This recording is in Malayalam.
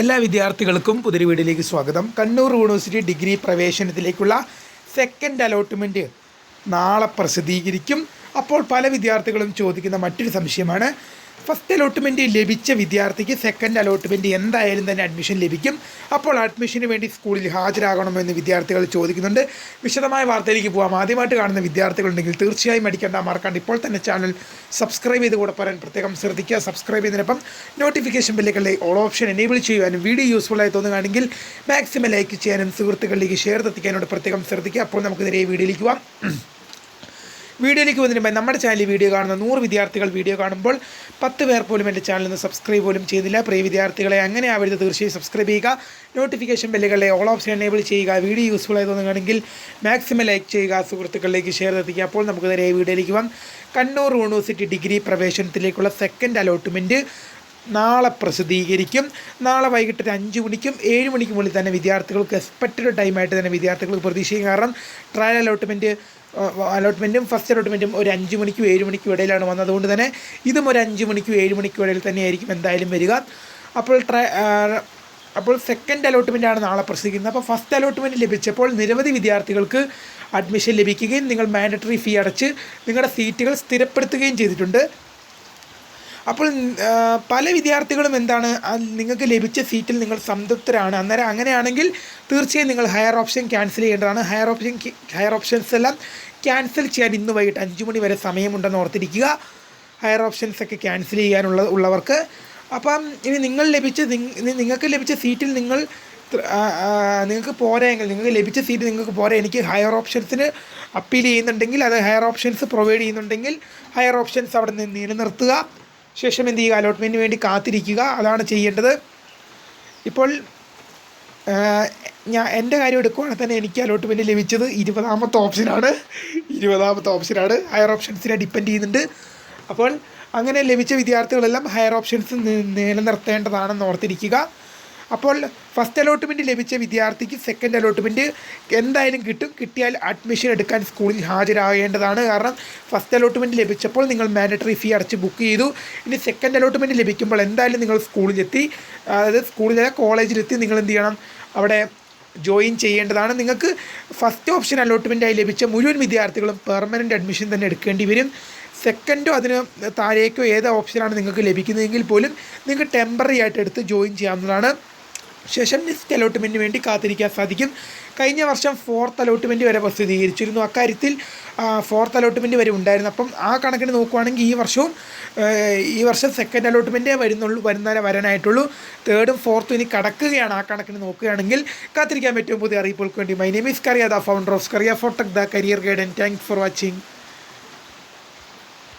എല്ലാ വിദ്യാർത്ഥികൾക്കും പുതിരി വീഡിയോയിലേക്ക് സ്വാഗതം. കണ്ണൂർ യൂണിവേഴ്സിറ്റി ഡിഗ്രി പ്രവേശനത്തിലേക്കുള്ള സെക്കൻഡ് അലോട്ട്മെന്റ് നാളെ പ്രസിദ്ധീകരിക്കും. അപ്പോൾ പല വിദ്യാർത്ഥികളും ചോദിക്കുന്ന മറ്റൊരു സംശയമാണ് ഫസ്റ്റ് അലോട്ട്മെന്റ് ലഭിച്ച വിദ്യാർത്ഥിക്ക് സെക്കൻഡ് അലോട്ട്മെന്റ് എന്തായാലും തന്നെ അഡ്മിഷൻ ലഭിക്കും. അപ്പോൾ അഡ്മിഷന് വേണ്ടി സ്കൂളിൽ ഹാജരാകണമെന്ന് വിദ്യാർത്ഥികൾ ചോദിക്കുന്നുണ്ട്. വിശദമായ വാർത്തയിലേക്ക് പോകാം ആദ്യമായിട്ട് കാണുന്ന വിദ്യാർത്ഥികളുണ്ടെങ്കിൽ തീർച്ചയായും അടിക്കേണ്ട മറക്കാണ്ട് ഇപ്പോൾ തന്നെ ചാനൽ സബ്സ്ക്രൈബ് ചെയ്ത് കൂടെ പറയാൻ പ്രത്യേകം ശ്രദ്ധിക്കുക. സബ്സ്ക്രൈബ് ചെയ്തതിനൊപ്പം നോട്ടിഫിക്കേഷൻ ബില്ലുകളിലെ ഓൾ ഓപ്ഷൻ എനേബിൾ ചെയ്യുവാനും വീഡിയോ യൂസ്ഫുൾ ആയി തോന്നുകയാണെങ്കിൽ മാക്സിമം ലൈക്ക് ചെയ്യാനും സുഹൃത്തുക്കളിലേക്ക് ഷെയർ എത്തിക്കാനോട് പ്രത്യേകം ശ്രദ്ധിക്കുക. അപ്പോൾ നമുക്ക് നേരെ വീഡിയോയിലേക്ക് പോകാം വീഡിയോയിലേക്ക് വന്നതിന് മുമ്പ് നമ്മുടെ ചാനലിൽ വീഡിയോ കാണുന്ന നൂറ് വിദ്യാർത്ഥികൾ വീഡിയോ കാണുമ്പോൾ പത്ത് പേർ പോലും എന്റെ ചാനലിൽ സബ്സ്ക്രൈബ് പോലും ചെയ്തില്ല. പ്രിയ വിദ്യാർത്ഥികളെ അങ്ങനെ ആവരുത് തീർച്ചയായും സബ്സ്ക്രൈബ് ചെയ്യുക. നോട്ടിഫിക്കേഷൻ ബെല്ലുകളെ ഓൾ ഓപ്ഷൻ എനേബിൾ ചെയ്യുക. വീഡിയോ യൂസ്ഫുൾ ആയി തോന്നുകയാണെങ്കിൽ മാക്സിമം ലൈക്ക് ചെയ്യുക. സുഹൃത്തുക്കളിലേക്ക് ഷെയർ എത്തിക്കുക. അപ്പോൾ നമുക്ക് നേരെ വീഡിയോയിലേക്ക് പോകാം. കണ്ണൂർ യൂണിവേഴ്സിറ്റി ഡിഗ്രി പ്രവേശനത്തിലേക്കുള്ള സെക്കൻഡ് അലോട്ട്മെന്റ് നാളെ പ്രസിദ്ധീകരിക്കും. നാളെ വൈകിട്ട് ഒരു അഞ്ച് മണിക്കും ഏഴ് മണിക്കും ഉള്ളിൽ തന്നെ വിദ്യാർത്ഥികൾക്ക് എക്സ്പെക്റ്റഡ് ടൈമായിട്ട് തന്നെ വിദ്യാർത്ഥികൾക്ക് പ്രതീക്ഷിക്കും. കാരണം ട്രയൽ അലോട്ട്മെന്റ് അലോട്ട്മെന്റും ഫസ്റ്റ് അലോട്ട്മെന്റും ഒരു അഞ്ച് മണിക്കും ഏഴ് മണിക്കും ഇടയിലാണ് വന്നത്. അതുകൊണ്ട് തന്നെ ഇതും ഒരു അഞ്ച് മണിക്കും ഏഴ് മണിക്കും ഇടയിൽ തന്നെയായിരിക്കും എന്തായാലും വരിക. അപ്പോൾ അപ്പോൾ സെക്കൻഡ് അലോട്ട്മെന്റ് ആണ് നാളെ പ്രസിദ്ധീകരിക്കുന്നത് അപ്പോൾ ഫസ്റ്റ് അലോട്ട്മെന്റ് ലഭിച്ചപ്പോൾ നിരവധി വിദ്യാർത്ഥികൾക്ക് അഡ്മിഷൻ ലഭിക്കുകയും നിങ്ങൾ മാൻഡറ്ററി ഫീ അടച്ച് നിങ്ങളുടെ സീറ്റുകൾ സ്ഥിരപ്പെടുത്തുകയും ചെയ്തിട്ടുണ്ട്. അപ്പോൾ പല വിദ്യാർത്ഥികളും എന്താണ് നിങ്ങൾക്ക് ലഭിച്ച സീറ്റിൽ നിങ്ങൾ സംതൃപ്തരാണ്. അന്നേരം അങ്ങനെയാണെങ്കിൽ തീർച്ചയായും നിങ്ങൾ ഹയർ ഓപ്ഷൻ ക്യാൻസൽ ചെയ്യേണ്ടതാണ്. ഹയർ ഓപ്ഷൻ ഹയർ ഓപ്ഷൻസ് എല്ലാം ക്യാൻസൽ ചെയ്യാൻ ഇന്ന് വൈകിട്ട് അഞ്ച് മണി വരെ സമയമുണ്ടെന്ന് ഓർത്തിരിക്കുക. ഹയർ ഓപ്ഷൻസ് ഒക്കെ ക്യാൻസൽ ചെയ്യാനുള്ള ഉള്ളവർക്ക്. അപ്പം ഇനി നിങ്ങൾ ലഭിച്ച നിങ്ങൾക്ക് ലഭിച്ച സീറ്റിൽ നിങ്ങൾ നിങ്ങൾക്ക് പോരായെങ്കിൽ നിങ്ങൾക്ക് ലഭിച്ച സീറ്റ് നിങ്ങൾക്ക് പോരാ. എനിക്ക് ഹയർ ഓപ്ഷൻസിന് അപ്പീൽ ചെയ്യുന്നുണ്ടെങ്കിൽ അത് ഹയർ ഓപ്ഷൻസ് പ്രൊവൈഡ് ചെയ്യുന്നുണ്ടെങ്കിൽ ഹയർ ഓപ്ഷൻസ് അവിടെ നിന്ന് നിലനിർത്തുക. ശേഷം എന്ത് ചെയ്യുക? അലോട്ട്മെന്റിന് വേണ്ടി കാത്തിരിക്കുക. അതാണ് ചെയ്യേണ്ടത്. ഇപ്പോൾ ഞാൻ എന്റെ കാര്യം എടുക്കുവാണെങ്കിൽ തന്നെ എനിക്ക് അലോട്ട്മെന്റ് ലഭിച്ചത്. ഇരുപതാമത്തെ ഓപ്ഷനാണ് ഇരുപതാമത്തെ ഓപ്ഷനാണ് ഹയർ ഓപ്ഷൻസിനെ ഡിപ്പെൻഡ് ചെയ്യുന്നുണ്ട്. അപ്പോൾ അങ്ങനെ ലഭിച്ച വിദ്യാർത്ഥികളെല്ലാം ഹയർ ഓപ്ഷൻസ് നിലനിർത്തേണ്ടതാണെന്ന് ഓർത്തിരിക്കുക. അപ്പോൾ ഫസ്റ്റ് അലോട്ട്മെന്റ് ലഭിച്ച വിദ്യാർത്ഥിക്ക് സെക്കൻഡ് അലോട്ട്മെന്റ് എന്തായാലും കിട്ടും. കിട്ടിയാൽ അഡ്മിഷൻ എടുക്കാൻ സ്കൂളിൽ ഹാജരാകേണ്ടതാണ്. കാരണം ഫസ്റ്റ് അലോട്ട്മെന്റ് ലഭിച്ചപ്പോൾ നിങ്ങൾ മാൻഡറ്ററി ഫീ അടച്ച് ബുക്ക് ചെയ്തു. ഇനി സെക്കൻഡ് അലോട്ട്മെന്റ് ലഭിക്കുമ്പോൾ എന്തായാലും നിങ്ങൾ സ്കൂളിലെത്തി അതായത് സ്കൂളിലെ കോളേജിലെത്തി നിങ്ങൾ എന്ത് ചെയ്യണം? അവിടെ ജോയിൻ ചെയ്യേണ്ടതാണ്. നിങ്ങൾക്ക് ഫസ്റ്റ് ഓപ്ഷൻ അലോട്ട്മെന്റായി ലഭിച്ച മുഴുവൻ വിദ്യാർത്ഥികളും പെർമനന്റ് അഡ്മിഷൻ തന്നെ എടുക്കേണ്ടി വരും. സെക്കൻഡോ അതിന് താഴേക്കോ ഏത് ഓപ്ഷനാണ് നിങ്ങൾക്ക് ലഭിക്കുന്നതെങ്കിൽ പോലും നിങ്ങൾക്ക് ടെമ്പററി ആയിട്ട് എടുത്ത് ജോയിൻ ചെയ്യാവുന്നതാണ്. ശേഷം നെക്സ്റ്റ് അലോട്ട്മെന്റിന് വേണ്ടി കാത്തിരിക്കാൻ സാധിക്കും. കഴിഞ്ഞ വർഷം ഫോർത്ത് അലോട്ട്മെന്റ് വരെ പ്രസിദ്ധീകരിച്ചിരുന്നു അക്കാര്യത്തിൽ ഫോർത്ത് അലോട്ട്മെന്റ് വരെ ഉണ്ടായിരുന്നു. അപ്പം ആ കണക്കിന് നോക്കുവാണെങ്കിൽ ഈ വർഷവും ഈ വർഷം സെക്കൻഡ് അലോട്ട്മെന്റേ വരുന്നുള്ളൂ വരുന്ന വരാനായിട്ടുള്ളൂ. തേർഡും ഫോർത്തും ഇനി കടക്കുകയാണ്. ആ കണക്കിന് നോക്കുകയാണെങ്കിൽ കാത്തിരിക്കാൻ പറ്റും പുതിയ അറിയിപ്പുകൾക്ക് വേണ്ടി. My name is Kariya the founder of Kariya ഫോട്ടക് the career guidance thanks for watching